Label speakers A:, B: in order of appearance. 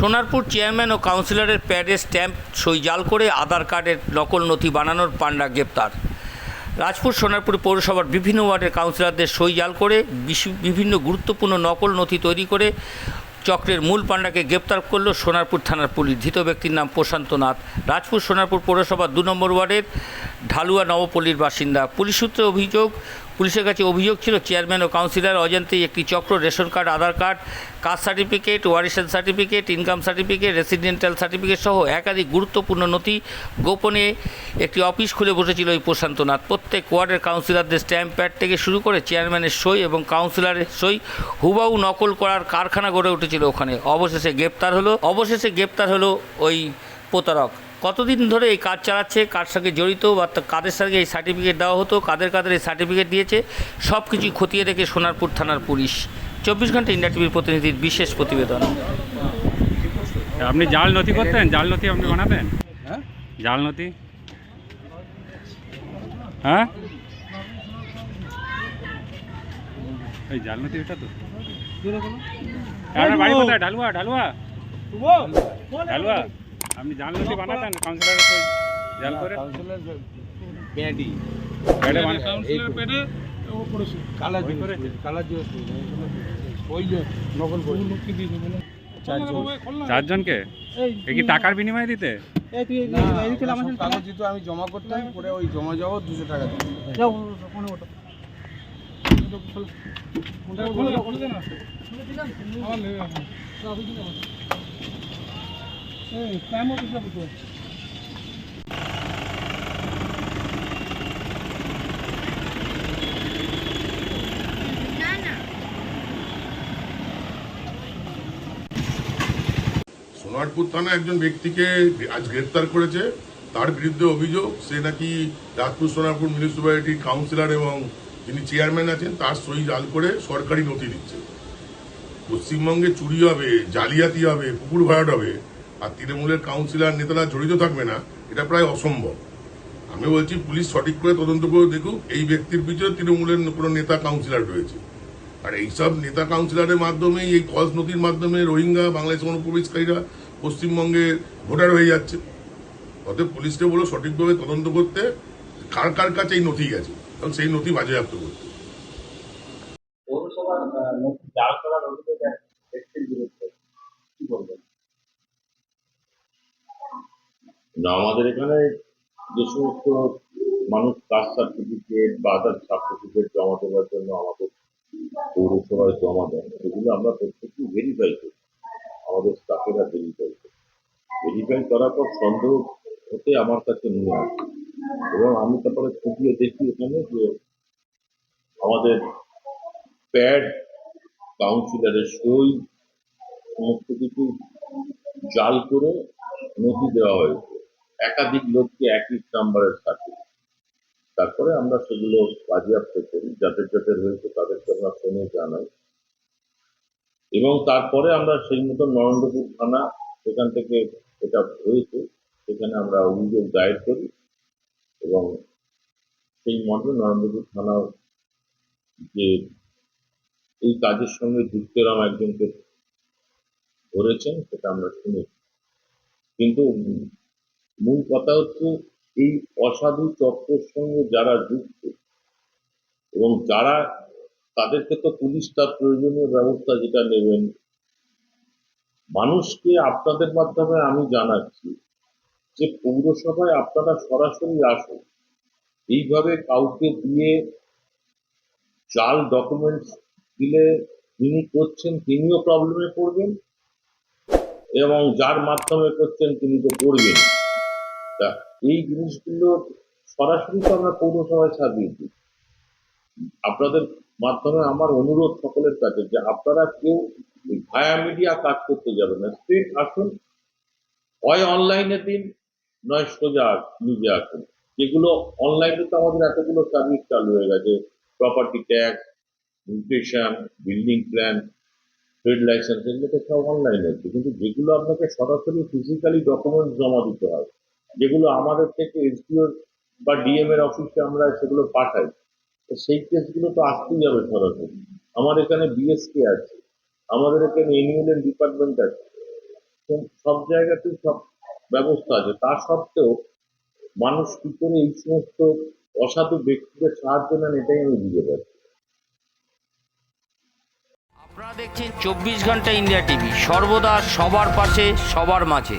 A: Sonarpur chairman ও কাউন্সিলরের প্যাডে stamp সই জাল করে আধার কার্ডের নকল নথি বানানোর পাণ্ডা গ্রেপ্তার। রাজপুর সোনারপুর পৌরসভার বিভিন্ন ওয়ার্ডের কাউন্সিলরদের সই জাল করে বিভিন্ন গুরুত্বপূর্ণ নকল নথি তৈরি করে চক্রের মূল পাণ্ডাকে গ্রেপ্তার করল সোনারপুর থানার পুলিশ। ধৃত ব্যক্তির নাম প্রশান্ত নাথ। রাজপুর সোনারপুর পৌরসভার দু নম্বর ওয়ার্ডের ঢালুয়া নবপল্লীর বাসিন্দা। পুলিশ সূত্রে অভিযোগ পুলিশের কাছে অভিযোগ ছিল, চেয়ারম্যান ও কাউন্সিলর অজান্তেই একটি চক্র, ration card, Aadhaar card, caste certificate, ওয়ারিশন certificate, income certificate, residential certificate সহ একাধিক গুরুত্বপূর্ণ নথি গোপনে একটি অফিস খুলে বসেছিল এই প্রশান্ত নাথ প্রত্যেক ওয়ার্ডের কাউন্সিলরদের স্ট্যাম্প প্যাড থেকে শুরু করে চেয়ারম্যানের সই এবং কাউন্সিলরের সই হুবাহু নকল করার কারখানা গড়ে উঠেছিল ওখানে। অবশেষে গ্রেপ্তার হলো, অবশেষে গ্রেপ্তার হলো ওই প্রতারক। কতদিন ধরে এই কাজ চালাচ্ছে কার সঙ্গে জড়িত বা তা- কাদের সঙ্গে এই সার্টিফিকেট দেওয়া হতো কাদের কাদের এই সার্টিফিকেট দিয়েছে সব কিছু খতিয়ে দেখে সোনারপুর থানার পুলিশ। চব্বিশ ঘণ্টা ইন্ডিয়া টিভির প্রতিনিধির বিশেষ প্রতিবেদন।
B: আপনি জাল নথি করতেন? জাল নথি আপনি বানাতেন?
C: হ্যাঁ?
B: জাল নথি? হ্যাঁ? এই জাল নথি ওটা তো। আপনার বাড়ি কোথায়? ঢালুয়া ঢালুয়া ঢালুয়া আপনি নথি বানাতেন? কাউন্সিলরের সই জাল করে?
C: কাউন্সিলর পেঁয়াদি
B: এটা বানা-
C: কালা
B: ওই
C: জিনিস
B: করেছে?
C: কালা জিনিস ওই যে নকল করে চারজন।
B: চারজনকে এ কি টাকার বিনিময়ে দিতে?
C: ওটা কাগজ দিত আমি জমা করতাম করে ওই জমা যাব দুশো টাকা
D: সোনারপুর থানা একজন ব্যক্তিকে আজ গ্রেপ্তার করেছে। তার বিরুদ্ধে অভিযোগ, সে নাকি রাজপুর সোনারপুর মিউনিসিপ্যালিটির কাউন্সিলর এবং যিনি চেয়ারম্যান আছেন, তার সই জাল করে সরকারি নথি দিচ্ছে। পশ্চিমবঙ্গে চুরি হবে, জালিয়াতি হবে পুকুর ভরাট হবে আর তৃণমূলের কাউন্সিলর নেতারা জড়িত থাকবে না, এটা প্রায় অসম্ভব। আমি বলছি, পুলিশ সঠিক করে তদন্ত করে দেখুক, এই ব্যক্তির পিছনে তৃণমূলের কোনো নেতা কাউন্সিলর রয়েছে। আর এইসব নেতা কাউন্সিলরের মাধ্যমে এই ফলস নথির মাধ্যমে রোহিঙ্গা বাংলাদেশ অনুপ্রবেশকারীরা পশ্চিমবঙ্গে ভোটার হয়ে যাচ্ছে। অতএব পুলিশকে বলো সঠিকভাবে তদন্ত করতে, কার কার কাছে এই নথি গেছে কারণ সেই নথি বাজেয়াপ্ত করতে
E: পৌরসভার আহ, নথি জাল করার অভিযোগ এক ব্যক্তির বিরুদ্ধে কি বলবেন
F: না, আমাদের এখানে যে সমস্ত মানুষ কাস্ট সার্টিফিকেট বা আদার সার্টিফিকেট জমা দেওয়ার জন্য আমাদের পৌরসভায় জমা দেন সেগুলো আমরা প্রত্যেকটি ভেরিফাই করি। আমাদের স্টাফেরা ভেরিফাই করি। ভেরিফাই করার পর সন্দেহ হতে আমার কাছে নিয়ে আসে। এবং আমি তারপরে খুঁটিয়ে দেখি এখানে যে আমাদের প্যাড কাউন্সিলরের সই, সমস্ত কিছু জাল করে নথি দেওয়া হয়েছে। একাধিক লোককে একই নাম্বারের সাথে তারপরে আমরা সেগুলো বাজেয়াপ্ত করি, যাদের যাদের হয়েছে তাদেরকে আমরা ফোনে জানাই। এবং তারপরে আমরা সেই মতো নরেন্দ্রপুর থানা, সেখান থেকে এটা হয়েছে, সেখানে আমরা অভিযোগ দায়ের করি। এবং সেই মর্মে নরেন্দ্রপুর থানা যে এই কাজের সঙ্গে যুক্তরাম একজনকে ধরেছেন, সেটা আমরা শুনেছি। কিন্তু মূল কথা হচ্ছে এই অসাধু চক্রের সঙ্গে যারা যুক্ত এবং যারা তাদেরকে তো পুলিশ তার প্রয়োজনীয় ব্যবস্থা যেটা নেবেন, মানুষকে আপনাদের মাধ্যমে আমি জানাচ্ছি যে পৌরসভায় আপনারা সরাসরি আসুন। এইভাবে কাউকে দিয়ে জাল ডকুমেন্টস দিলে যিনি করছেন তিনিও প্রবলেমে পড়বেন এবং যার মাধ্যমে করছেন তিনি তো করবেন তা এই জিনিসগুলো সরাসরি তো আমরা পৌরসভায় ছাড়িয়ে দিই। আপনাদের মাধ্যমে আমার অনুরোধ সকলের কাছে যে আপনারা কেউ ভায়া মিডিয়া কাজ করতে যাবেন না। স্ট্রেট আসুন, হয় অনলাইনে দিন, নয় সোজা নিজে আসুন। যেগুলো অনলাইনে তো আমাদের এতগুলো সার্ভিস চালু হয়ে গেছে property tax mutation building plan trade licence এগুলো তো সব অনলাইনে কিন্তু যেগুলো আপনাকে সরাসরি ফিজিক্যালি ডকুমেন্ট জমা দিতে হয় যেগুলো আমাদের থেকে এসডিও বা ডিএম এর অফিসে আমরা সেগুলো পাঠাই সেই কেসগুলো তো আসতেই যাবে সরাসরি। আমার এখানে বিএসকে আছে, আমাদের এখানে এনিউএল ডিপার্টমেন্ট আছে সব জায়গাতেই সব ব্যবস্থা আছে। তা সত্ত্বেও মানুষ কি করে এই সমস্ত অসাধু ব্যক্তিদের সাহায্য নেন, এটাই আমি বুঝে পাচ্ছি।
A: আপনারা দেখছেন চব্বিশ ঘণ্টা ইন্ডিয়া টিভি, সর্বদা সবার পাশে, সবার মাঝে।